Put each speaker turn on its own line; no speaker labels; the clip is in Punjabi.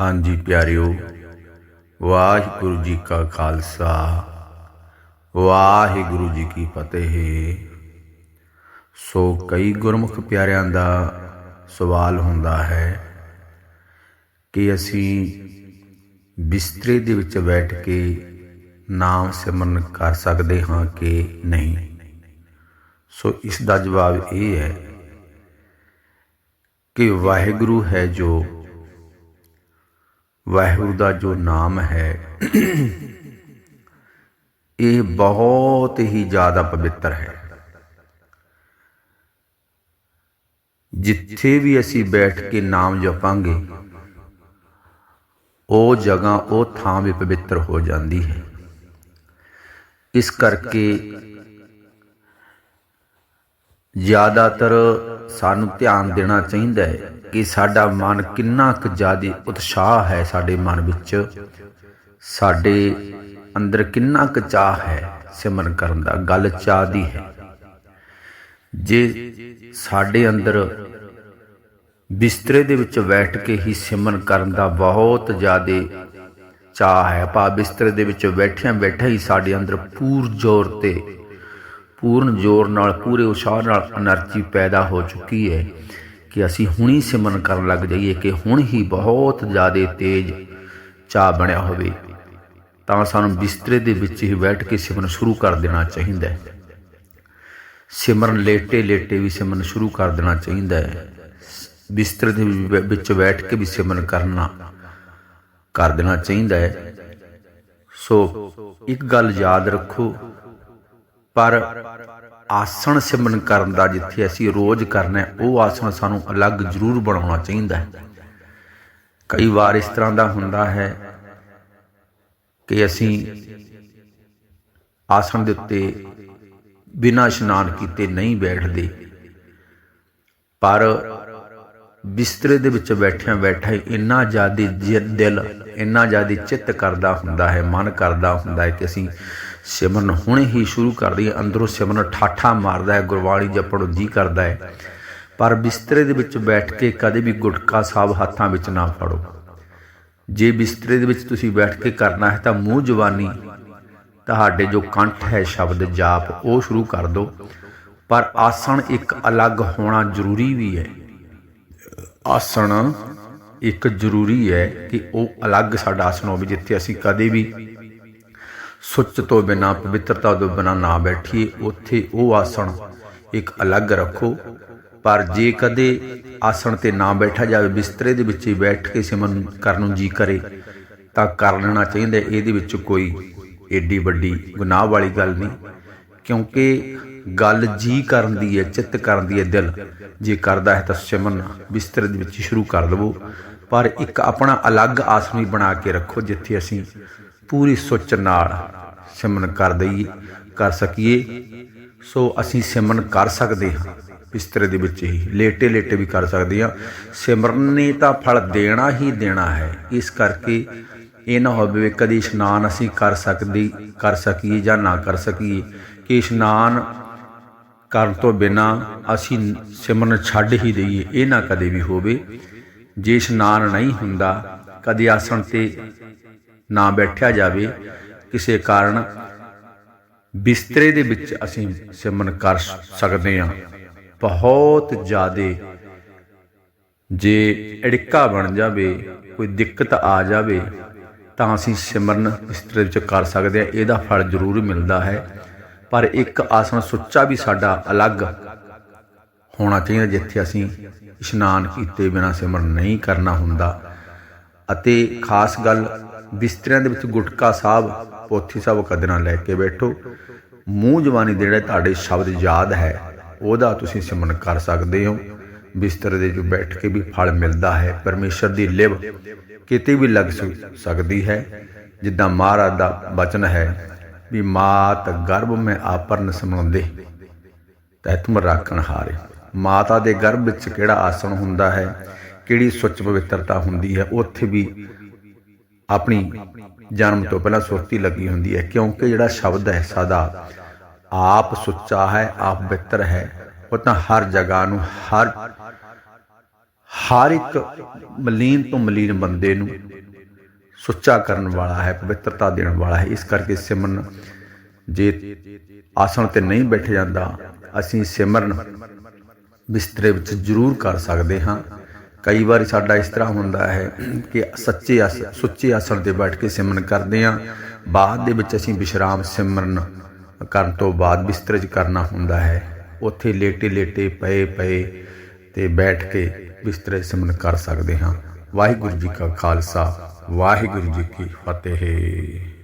ਹਾਂਜੀ ਪਿਆਰਿਓ, ਵਾਹਿਗੁਰੂ ਜੀ ਕਾ ਖਾਲਸਾ, ਵਾਹਿਗੁਰੂ ਜੀ ਕੀ ਫਤਿਹ। ਸੋ ਕਈ ਗੁਰਮੁਖ ਪਿਆਰਿਆਂ ਦਾ ਸਵਾਲ ਹੁੰਦਾ ਹੈ ਕਿ ਅਸੀਂ ਬਿਸਤਰੇ ਦੇ ਵਿੱਚ ਬੈਠ ਕੇ ਨਾਮ ਸਿਮਰਨ ਕਰ ਸਕਦੇ ਹਾਂ ਕਿ ਨਹੀਂ? ਸੋ ਇਸ ਦਾ ਜਵਾਬ ਇਹ ਹੈ ਕਿ ਵਾਹਿਗੁਰੂ ਹੈ ਜੋ ਵਾਹਿਗੁਰੂ ਦਾ ਜੋ ਨਾਮ ਹੈ, ਇਹ ਬਹੁਤ ਹੀ ਜ਼ਿਆਦਾ ਪਵਿੱਤਰ ਹੈ। ਜਿੱਥੇ ਵੀ ਅਸੀਂ ਬੈਠ ਕੇ ਨਾਮ ਜਪਾਂਗੇ, ਉਹ ਜਗ੍ਹਾ, ਉਹ ਥਾਂ ਵੀ ਪਵਿੱਤਰ ਹੋ ਜਾਂਦੀ ਹੈ। ਇਸ ਕਰਕੇ ਜ਼ਿਆਦਾਤਰ ਸਾਨੂੰ ਧਿਆਨ ਦੇਣਾ ਚਾਹੀਦਾ ਹੈ ਕਿ ਸਾਡਾ ਮਨ ਕਿੰਨਾ ਕੁ ਜ਼ਿਆਦਾ ਉਤਸ਼ਾਹ ਹੈ ਸਾਡੇ ਮਨ ਵਿੱਚ। ਸਾਡੇ ਅੰਦਰ ਕਿੰਨਾ ਕੁ ਚਾਹ ਹੈ ਸਿਮਰਨ ਕਰਨ ਦਾ, ਗੱਲ ਚਾਹ ਦੀ ਹੈ। ਜੇ ਸਾਡੇ ਅੰਦਰ ਬਿਸਤਰੇ ਦੇ ਵਿੱਚ ਬੈਠ ਕੇ ਹੀ ਸਿਮਰਨ ਕਰਨ ਦਾ ਬਹੁਤ ਜ਼ਿਆਦਾ ਚਾਹ ਹੈ ਪਾ ਬਿਸਤਰੇ ਦੇ ਵਿੱਚ ਬੈਠਿਆਂ ਬੈਠਿਆ ਹੀ ਸਾਡੇ ਅੰਦਰ ਪੂਰ ਜ਼ੋਰ ਤੇ, ਪੂਰਨ ਜ਼ੋਰ ਨਾਲ, ਪੂਰੇ ਉਸ਼ਾਹ ਨਾਲ એનર્ਜੀ ਪੈਦਾ ਹੋ ਚੁੱਕੀ ਹੈ। ਕਿ ਅਸੀਂ ਹੁਣੀ ਸਿਮਰਨ ਕਰਨ ਲੱਗ ਜਾਈਏ ਕਿ ਹੁਣ ਹੀ ਬਹੁਤ ਜ਼ਿਆਦਾ ਤੇਜ਼ ਚਾਹ ਬਣਿਆ ਹੋਵੇ, ਤਾਂ ਸਾਨੂੰ ਬਿਸਤਰੇ ਦੇ ਵਿੱਚ ਹੀ ਬੈਠ ਕੇ ਸਿਮਰਨ ਸ਼ੁਰੂ ਕਰ ਦੇਣਾ ਚਾਹੀਦਾ ਹੈ। ਸਿਮਰਨ ਲੇਟੇ ਲੇਟੇ ਵੀ ਸਿਮਰਨ ਸ਼ੁਰੂ ਕਰ ਦੇਣਾ ਚਾਹੀਦਾ ਹੈ। ਬਿਸਤਰੇ ਦੇ ਵਿੱਚ ਬੈਠ ਕੇ ਵੀ ਸਿਮਰਨ ਕਰਨਾ ਕਰ ਦੇਣਾ ਚਾਹੀਦਾ ਹੈ। ਸੋ, ਇੱਕ ਗੱਲ ਯਾਦ ਰੱਖੋ, ਪਰ ਆਸਣ ਸਿਮਰਨ ਕਰਨ ਦਾ ਜਿੱਥੇ ਅਸੀਂ ਰੋਜ਼ ਕਰਨਾ ਉਹ ਆਸਣ ਸਾਨੂੰ ਅਲੱਗ ਜ਼ਰੂਰ ਬਣਾਉਣਾ ਚਾਹੀਦਾ ਹੈ। ਕਈ ਵਾਰ ਇਸ ਤਰ੍ਹਾਂ ਦਾ ਹੁੰਦਾ ਹੈ ਕਿ ਅਸੀਂ ਆਸਣ ਦੇ ਉੱਤੇ ਬਿਨਾਂ ਇਸ਼ਨਾਨ ਕੀਤੇ ਨਹੀਂ ਬੈਠਦੇ, ਪਰ ਬਿਸਤਰੇ ਦੇ ਵਿੱਚ ਬੈਠਿਆਂ ਬੈਠਾ ਹੀ ਇੰਨਾ ਜ਼ਿਆਦਾ ਦਿਲ ਇੰਨਾ ਜ਼ਿਆਦਾ ਚਿੱਤ ਕਰਦਾ ਹੁੰਦਾ ਹੈ, ਮਨ ਕਰਦਾ ਹੁੰਦਾ ਹੈ ਕਿ ਅਸੀਂ ਸਿਮਰਨ ਹੁਣੇ ਹੀ ਸ਼ੁਰੂ ਕਰ ਦਈਏ ਅੰਦਰੋਂ ਸਿਮਰਨ ਠਾਠਾ ਮਾਰਦਾ ਹੈ, ਗੁਰਬਾਣੀ ਜਪਣ ਨੂੰ ਜੀ ਕਰਦਾ ਹੈ। ਪਰ ਬਿਸਤਰੇ ਦੇ ਵਿੱਚ ਬੈਠ ਕੇ ਕਦੇ ਵੀ ਗੁਟਕਾ ਸਾਹਿਬ ਹੱਥਾਂ ਵਿੱਚ ਨਾ ਫੜੋ। ਜੇ ਬਿਸਤਰੇ ਦੇ ਵਿੱਚ ਤੁਸੀਂ ਬੈਠ ਕੇ ਕਰਨਾ ਹੈ ਤਾਂ ਮੂੰਹ ਜ਼ੁਬਾਨੀ ਤੁਹਾਡੇ ਜੋ ਕੰਠ ਹੈ ਸ਼ਬਦ ਜਾਪ, ਉਹ ਸ਼ੁਰੂ ਕਰ ਦਿਓ। ਪਰ ਆਸਣ ਇੱਕ ਅਲੱਗ ਹੋਣਾ ਜ਼ਰੂਰੀ ਵੀ ਹੈ। ਆਸਣ ਇੱਕ ਜ਼ਰੂਰੀ ਹੈ ਕਿ ਉਹ ਅਲੱਗ ਸਾਡਾ ਆਸਣ ਹੋਵੇ, ਜਿੱਥੇ ਅਸੀਂ ਕਦੇ ਵੀ ਸੁੱਚ ਤੋਂ ਬਿਨਾ, ਪਵਿੱਤਰਤਾ ਤੋਂ ਬਿਨਾ ਨਾ ਬੈਠੀਏ, ਉੱਥੇ ਉਹ ਆਸਣ ਇੱਕ ਅਲੱਗ ਰੱਖੋ। ਪਰ ਜੇ ਕਦੇ ਆਸਣ ਤੇ ਨਾ ਬੈਠਾ ਜਾਵੇ, ਬਿਸਤਰੇ ਦੇ ਵਿੱਚ ਹੀ ਬੈਠ ਕੇ ਸਿਮਰਨ ਕਰਨ ਨੂੰ ਜੀ ਕਰੇ, ਤਾਂ ਕਰ ਲੈਣਾ ਚਾਹੀਦਾ। ਇਹਦੇ ਵਿੱਚ ਕੋਈ ਏਡੀ ਵੱਡੀ ਗੁਨਾਹ ਵਾਲੀ ਗੱਲ ਨਹੀਂ, ਕਿਉਂਕਿ ਗੱਲ ਜੀ ਕਰਨ ਦੀ ਹੈ, ਚਿੱਤ ਕਰਨ ਦੀ ਹੈ ਦਿਲ। ਜੇ ਕਰਦਾ ਹੈ ਤਾਂ ਸਿਮਰਨ, ਬਿਸਤਰੇ ਦੇ ਵਿੱਚ ਸ਼ੁਰੂ ਕਰ ਦਵੋ ਪਰ ਇੱਕ ਆਪਣਾ ਅਲੱਗ ਆਸਣ ਵੀ ਬਣਾ ਕੇ ਰੱਖੋ, ਜਿੱਥੇ ਅਸੀਂ ਪੂਰੀ ਸੁੱਚ ਨਾਲ ਸਿਮਰਨ ਕਰ ਦਈਏ, ਕਰ ਸਕੀਏ। ਸੋ ਅਸੀਂ ਸਿਮਰਨ ਕਰ ਸਕਦੇ ਹਾਂ, ਬਿਸਤਰੇ ਦੇ ਵਿੱਚ ਹੀ ਲੇਟੇ ਲੇਟੇ ਵੀ ਕਰ ਸਕਦੇ ਹਾਂ। ਸਿਮਰਨ ਨੇ ਤਾਂ ਫਲ ਦੇਣਾ ਹੀ ਦੇਣਾ ਹੈ, ਇਸ ਕਰਕੇ ਇਹ ਨਾ ਹੋਵੇ ਕਦੀ ਇਸ਼ਨਾਨ ਅਸੀਂ ਕਰ ਸਕਦੇ, ਕਰ ਸਕੀਏ ਜਾਂ ਨਾ ਕਰ ਸਕੀਏ, ਕਿ ਇਸ਼ਨਾਨ ਕਰਨ ਤੋਂ ਬਿਨਾ ਅਸੀਂ ਸਿਮਰਨ ਛੱਡ ਹੀ ਦਈਏ, ਇਹ ਨਾ ਕਦੇ ਵੀ ਹੋਵੇ। ਜੇ ਇਸ਼ਨਾਨ ਨਹੀਂ ਹੁੰਦਾ, ਕਦੇ ਆਸਣ ਤੇ ਨਾ ਬੈਠਿਆ ਜਾਵੇ, ਕਿਸੇ ਕਾਰਨ ਬਿਸਤਰੇ ਦੇ ਵਿੱਚ ਅਸੀਂ ਸਿਮਰਨ ਕਰ ਸਕਦੇ ਹਾਂ। ਬਹੁਤ ਜ਼ਿਆਦੇ ਜੇ ਅੜਿੱਕਾ ਬਣ ਜਾਵੇ, ਕੋਈ ਦਿੱਕਤ ਆ ਜਾਵੇ, ਤਾਂ ਅਸੀਂ ਸਿਮਰਨ ਬਿਸਤਰੇ ਵਿੱਚ ਕਰ ਸਕਦੇ ਹਾਂ। ਇਹਦਾ ਫਲ ਜ਼ਰੂਰ ਮਿਲਦਾ ਹੈ। ਪਰ ਇੱਕ ਆਸਣ ਸੁੱਚਾ ਵੀ ਸਾਡਾ ਅਲੱਗ ਹੋਣਾ ਚਾਹੀਦਾ ਜਿੱਥੇ ਅਸੀਂ ਇਸ਼ਨਾਨ ਕੀਤੇ ਬਿਨਾ ਸਿਮਰਨ ਨਹੀਂ ਕਰਨਾ ਹੁੰਦਾ। ਅਤੇ ਖਾਸ ਗੱਲ, ਬਿਸਤਰਿਆਂ ਦੇ ਵਿੱਚ ਗੁਟਕਾ ਸਾਹਿਬ, ਪੋਥੀ ਸਾਹਿਬ ਕਦਰਾਂ ਲੈ ਕੇ ਬੈਠੋ। ਮੂੰਹ ਜਵਾਨੀ ਜਿਹੜੇ ਤੁਹਾਡੇ ਸ਼ਬਦ ਯਾਦ ਹੈ, ਉਹਦਾ ਤੁਸੀਂ ਸਿਮਰਨ ਕਰ ਸਕਦੇ ਹੋ। ਬਿਸਤਰ ਦੇ ਵਿੱਚ ਬੈਠ ਕੇ ਵੀ ਫਲ ਮਿਲਦਾ ਹੈ, ਪਰਮੇਸ਼ਰ ਦੀ ਲਿਵ ਕਿਤੇ ਵੀ ਲੱਗ ਸਕਦੀ ਹੈ। ਜਿੱਦਾਂ ਮਹਾਰਾਜ ਦਾ ਬਚਨ ਹੈ ਵੀ ਮਾਤ ਗਰਭ ਮੈਂ ਆਪਰਨ ਸਮਉਂਦੇ ਤੈ ਤੁਮ ਰਾਖਣ ਹਾਰੇ। ਮਾਤਾ ਦੇ ਗਰਭ ਵਿੱਚ ਕਿਹੜਾ ਆਸਣ ਹੁੰਦਾ ਹੈ? ਕਿਹੜੀ ਸੁੱਚ ਪਵਿੱਤਰਤਾ ਹੁੰਦੀ ਹੈ? ਉੱਥੇ ਵੀ ਆਪਣੀ ਜਨਮ ਤੋਂ ਪਹਿਲਾਂ ਸੁਰਤੀ ਲੱਗੀ ਹੁੰਦੀ ਹੈ, ਕਿਉਂਕਿ ਜਿਹੜਾ ਸ਼ਬਦ ਹੈ ਸਦਾ ਆਪ ਸੁੱਚਾ ਹੈ, ਆਪ ਬਿੱਤਰ ਹੈ। ਉਹ ਤਾਂ ਹਰ ਜਗ੍ਹਾ ਨੂੰ, ਹਰ ਹਰ ਇੱਕ ਮਲੀਨ ਤੋਂ ਮਲੀਨ ਬੰਦੇ ਨੂੰ ਸੁੱਚਾ ਕਰਨ ਵਾਲਾ ਹੈ, ਪਵਿੱਤਰਤਾ ਦੇਣ ਵਾਲਾ ਹੈ। ਇਸ ਕਰਕੇ ਸਿਮਰਨ ਜੇ ਆਸਣ ਤੇ ਨਹੀਂ ਬੈਠ ਜਾਂਦਾ, ਅਸੀਂ ਸਿਮਰਨ ਬਿਸਤਰੇ ਵਿੱਚ ਜ਼ਰੂਰ ਕਰ ਸਕਦੇ ਹਾਂ। ਕਈ ਵਾਰੀ ਸਾਡਾ ਇਸ ਤਰ੍ਹਾਂ ਹੁੰਦਾ ਹੈ ਕਿ ਸੱਚੇ ਆਸ ਸੁੱਚੇ ਆਸਣ ਤੇ ਬੈਠ ਕੇ ਸਿਮਰਨ ਕਰਦੇ ਹਾਂ। ਬਾਅਦ ਦੇ ਵਿੱਚ ਅਸੀਂ ਵਿਸ਼ਰਾਮ ਸਿਮਰਨ ਕਰਨ ਤੋਂ ਬਾਅਦ ਬਿਸਤਰੇ 'ਚ ਕਰਨਾ ਹੁੰਦਾ ਹੈ। ਉੱਥੇ ਲੇਟੇ ਲੇਟੇ ਪਏ ਪਏ ਤੇ ਬੈਠ ਕੇ ਬਿਸਤਰੇ ਸਿਮਰਨ ਕਰ ਸਕਦੇ ਹਾਂ। ਵਾਹਿਗੁਰੂ ਜੀ ਕਾ ਖਾਲਸਾ, ਵਾਹਿਗੁਰੂ ਜੀ ਕੀ ਫਤਿਹ।